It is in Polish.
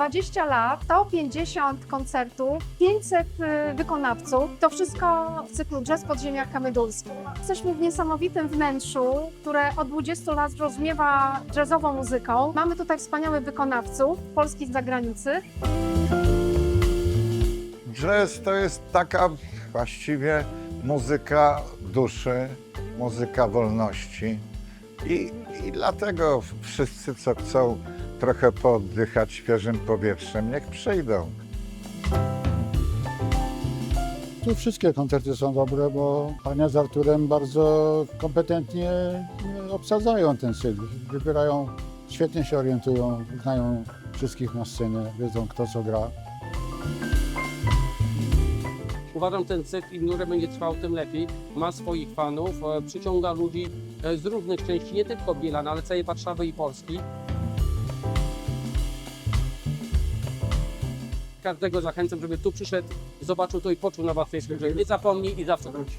20 lat, 150 koncertów, 500 y, wykonawców. To wszystko w cyklu Jazz Podziemia Kamydulskim. Jesteśmy w niesamowitym wnętrzu, które od 20 lat rozmiewa jazzową muzyką. Mamy tutaj wspaniałych wykonawców, polskich z zagranicy. Jazz to jest taka właściwie muzyka duszy, muzyka wolności. I, I dlatego wszyscy, co chcą trochę pooddychać świeżym powietrzem, niech przyjdą. Tu wszystkie koncerty są dobre, bo Ania z Arturem bardzo kompetentnie e, obsadzają ten cykl. Wybierają, świetnie się orientują, znają wszystkich na scenie, wiedzą kto co gra. Uważam ten cykl, im dłużej będzie trwał, tym lepiej. Ma swoich fanów, e, przyciąga ludzi e, z różnych części, nie tylko Bielana, ale całej Warszawy i Polski. Każdego zachęcam, żeby tu przyszedł, zobaczył to i poczuł na własnej skórze. Nie zapomnij i zawsze wróci.